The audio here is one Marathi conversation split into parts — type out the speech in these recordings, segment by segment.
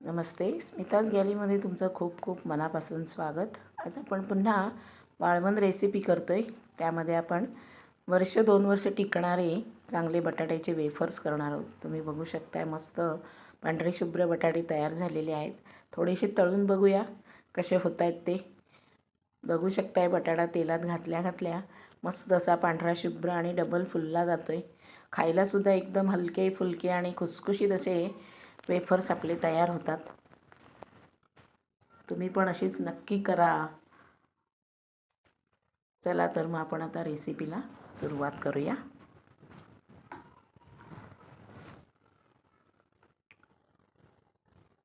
नमस्ते. स्मिताज गॅलीमध्ये तुमचं खूप खूप मनापासून स्वागत. आज आपण पुन्हा वाळवण रेसिपी करतो आहे त्यामध्ये आपण वर्ष दोन वर्ष टिकणारे चांगले बटाट्याचे वेफर्स करणार आहोत. तुम्ही बघू शकताय मस्त पांढरे शुभ्र बटाटे तयार झालेले आहेत. थोडेसे तळून बघूया कसे होत आहेत ते. बघू शकताय बटाटा तेलात घातल्या घातल्या मस्त असा पांढरा शुभ्र आणि डबल फुलला जातो आहे खायलासुद्धा एकदम हलके फुलके आणि खुसखुशीत असे वेफर्स आपले तयार होतात. तुम्ही पण अशीच नक्की करा. चला तर मग आपण आता रेसिपीला सुरुवात करूया.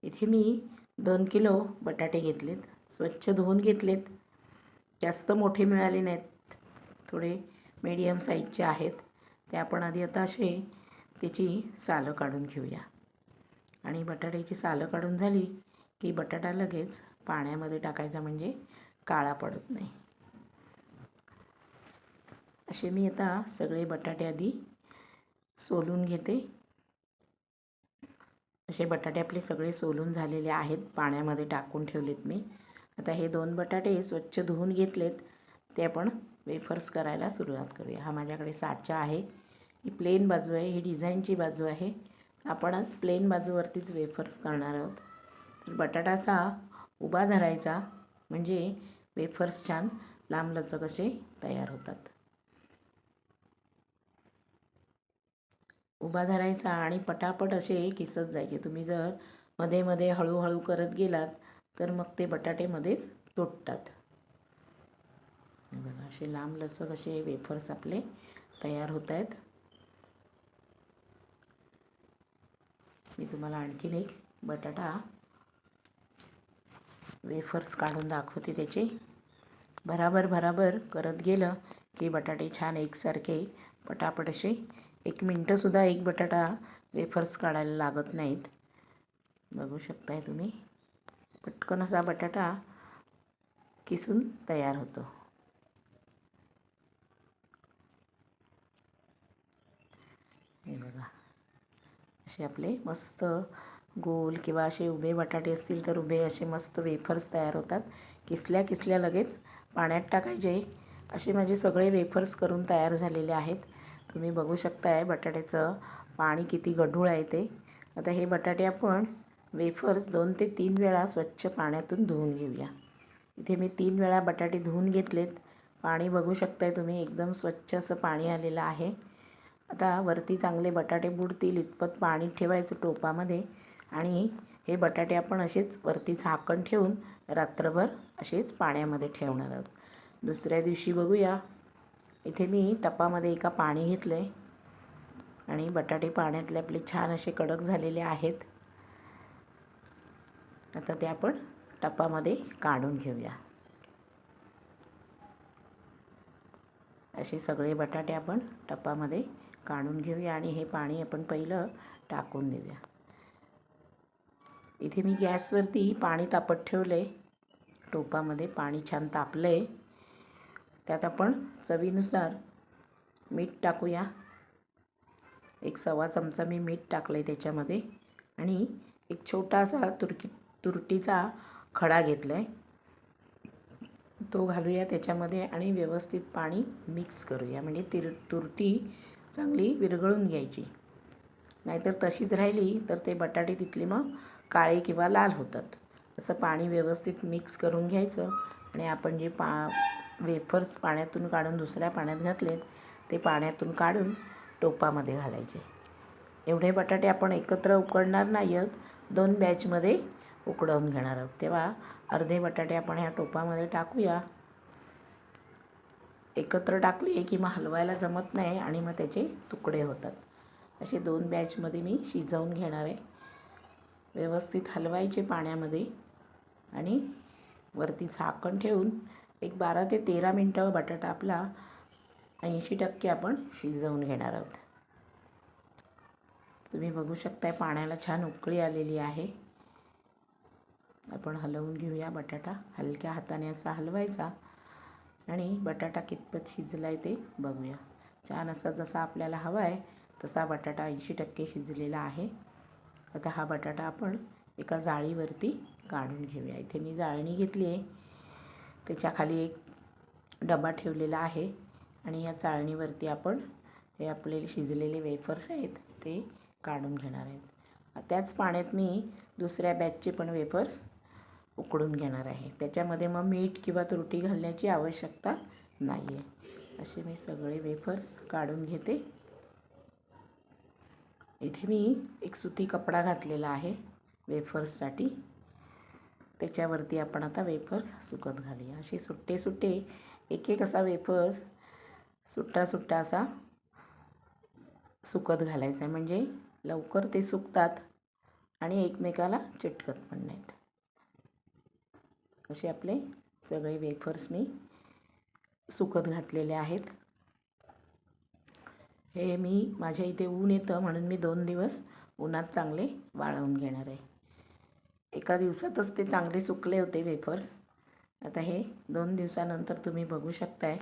इथे मी दोन किलो बटाटे घेतलेत. स्वच्छ धुवून घेतलेत. जास्त मोठे मिळाले नाहीत. थोडे मीडियम साईजचे आहेत. ते आपण आधी आता असे त्याची सालं काढून घेऊया. आणि बटाट्याची सालं काढून झाली की बटाटा लगेच पाण्यामध्ये टाकायचा म्हणजे काळा पडत नाही. असे मी आता सगळे बटाटे आधी सोलून घेते. असे बटाटे आपले सगळे सोलून झालेले आहेत पाण्यामध्ये टाकून ठेवलेत मी. आता हे दोन बटाटे स्वच्छ धुवून घेतलेत ते आपण वेफर्स करायला सुरुवात करूया. हा माझ्याकडे साचा आहे ही प्लेन बाजू आहे ही डिझाईनची बाजू आहे. आपण आज प्लेन बाजूवरतीच वेफर्स करणार आहोत. तर बटाटा असा उभा धरायचा म्हणजे वेफर्स छान लांब लचक असे तयार होतात. उभा धरायचा आणि पटापट असे किसत जायचे. तुम्ही जर मध्ये मध्ये हळूहळू करत गेलात तर मग ते बटाटेमध्येच तुटतात. बघा असे लांब लचक असे वेफर्स आपले तयार होत आहेत. मी तुम्हाला आणखीन एक बटाटा वेफर्स काढून दाखवते त्याचे. भराभर भराभर करत गेलं की बटाटे छान एकसारखे पटापट असे एक मिनटंसुद्धा एक बटाटा वेफर्स काढायला लागत नाहीत. बघू शकताय तुम्ही. पटकन असा बटाटा किसून तयार होतो. हे बघा. असे आपले मस्त गोल किंवा असे उभे बटाटे असतील तर उभे असे मस्त वेफर्स तयार होतात. किसल्या किसल्या लगेच पाण्यात टाकायचे. असे माझे सगळे वेफर्स करून तयार झालेले आहेत. तुम्ही बघू शकताय बटाट्याचं पाणी किती गढूळ आहे ते. आता हे बटाटे आपण वेफर्स दोन ते तीन वेळा स्वच्छ पाण्यातून धुवून घेऊया. इथे मी तीन वेळा बटाटे धुवून घेतलेत. पाणी बघू शकताय तुम्ही एकदम स्वच्छ असं पाणी आलेलं आहे. आता वरती चांगले बटाटे बुडतील इतपत पाणी ठेवायचं टोपामध्ये आणि हे बटाटे आपण असेच वरती झाकण ठेवून रात्रभर असेच पाण्यामध्ये ठेवणार आहोत. दुसऱ्या दिवशी बघूया. इथे मी टपामध्ये एका पाणी घेतलं आहे आणि बटाटे पाण्यातले आपले छान असे कडक झालेले आहेत. आता ते आपण टपामध्ये काढून घेऊया. असे सगळे बटाटे आपण टपामध्ये काढून घेऊया आणि हे पाणी आपण पहिलं टाकून देऊया. इथे मी गॅसवरती पाणी तापत ठेवलं. आहे टोपामध्ये पाणी छान तापलं आहे त्यात आपण चवीनुसार मीठ टाकूया. एक सव्वा चमचा मी मीठ टाकलं आहे त्याच्यामध्ये आणि एक छोटासा तुरकी तुरटीचा खडा घेतला आहे तो घालूया त्याच्यामध्ये आणि व्यवस्थित पाणी मिक्स करूया. म्हणजे तिर तुरटी चांगली विरघळून घ्यायची. नाहीतर तशीच राहिली तर ते बटाटे तिथले मग काळे किंवा लाल होतात. असं पाणी व्यवस्थित मिक्स करून घ्यायचं आणि आपण जे पा वेफर्स पाण्यातून काढून दुसऱ्या पाण्यात घातलेत ते पाण्यातून काढून टोपामध्ये घालायचे. एवढे बटाटे आपण एकत्र उकडणार नाही आहोत दोन बॅचमध्ये उकडवून घेणार आहोत. तेव्हा अर्धे बटाटे आपण ह्या टोपामध्ये टाकूया. एकत्र टाकले की मग हलवायला जमत नाही आणि मग त्याचे तुकडे होतात. असे दोन बॅचमध्ये मी शिजवून घेणार आहे. व्यवस्थित हलवायचे पाण्यामध्ये आणि वरती झाकण ठेवून एक बारा ते तेरा मिनटं बटाटा आपला ऐंशी टक्के आपण शिजवून घेणार आहोत. तुम्ही बघू शकताय पाण्याला छान उकळी आलेली आहे. आपण हलवून घेऊया बटाटा. हलक्या हाताने असा हलवायचा. आणि बटाटा कितपत शिजला आहे ते बघूया. छान असा जसा आपल्याला हवा आहे तसा बटाटा ऐंशी टक्के शिजलेला आहे. आता हा बटाटा आपण एका जाळीवरती काढून घेऊया. इथे मी जाळणी घेतली आहे. त्याच्याखाली एक डबा ठेवलेला आहे आणि या चाळणीवरती आपण हे आपले शिजलेले वेफर्स आहेत ते काढून घेणार आहेत. त्याच पाण्यात मी दुसऱ्या बॅचचे पण वेफर्स उकडून घेणार आहे. त्याच्यामध्ये मग मीठ किंवा त्रुटी घालण्याची आवश्यकता नाही आहे असे मी सगळे वेफर्स काढून घेते. इथे मी एक सुती कपडा घातलेला आहे वेफर्ससाठी त्याच्यावरती आपण आता वेफर्स सुकत घालूया. असे सुट्टे सुट्टे एक एक असा वेफर्स सुट्टा सुट्टा असा सुकत घालायचा आहे. म्हणजे लवकर ते सुकतात आणि एकमेकाला चिटकत पण नाहीत. असे आपले सगळे वेफर्स मी सुकत घातलेले आहेत. हे मी माझ्या इथे ऊन येतं म्हणून मी दोन दिवस उन्हात चांगले वाळवून घेणार आहे. एका दिवसातच ते चांगले सुकले होते वेफर्स आता हे दोन दिवसानंतर तुम्ही बघू शकताय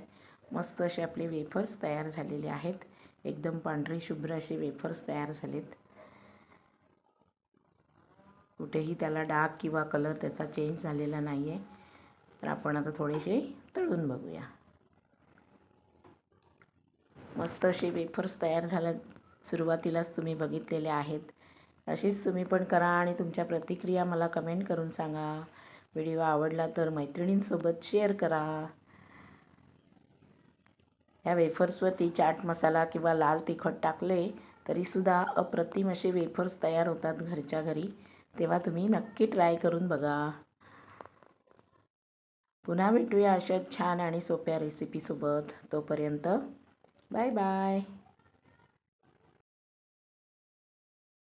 मस्त असे आपले वेफर्स तयार झालेले आहेत. एकदम पांढरे शुभ्र असे वेफर्स तयार झालेत. कुठेही त्याला डाग किंवा कलर त्याचा चेंज झालेला नाही आहे तर आपण आता थोडेसे तळून बघूया. मस्त असे वेफर्स तयार झाल्या सुरुवातीलाच तुम्ही बघितलेले आहेत. अशीच तुम्ही पण करा आणि तुमच्या प्रतिक्रिया मला कमेंट करून सांगा. व्हिडिओ आवडला तर मैत्रिणींसोबत शेअर करा. या वेफर्सवरती चाट मसाला किंवा लाल तिखट टाकले तरीसुद्धा अप्रतिम असे वेफर्स तयार होतात घरच्या घरी. तेव्हा तुम्ही नक्की ट्राय करून बघा. पुन्हा भेटूया अशाच छान आणि सोप्या रेसिपीसोबत तोपर्यंत बाय बाय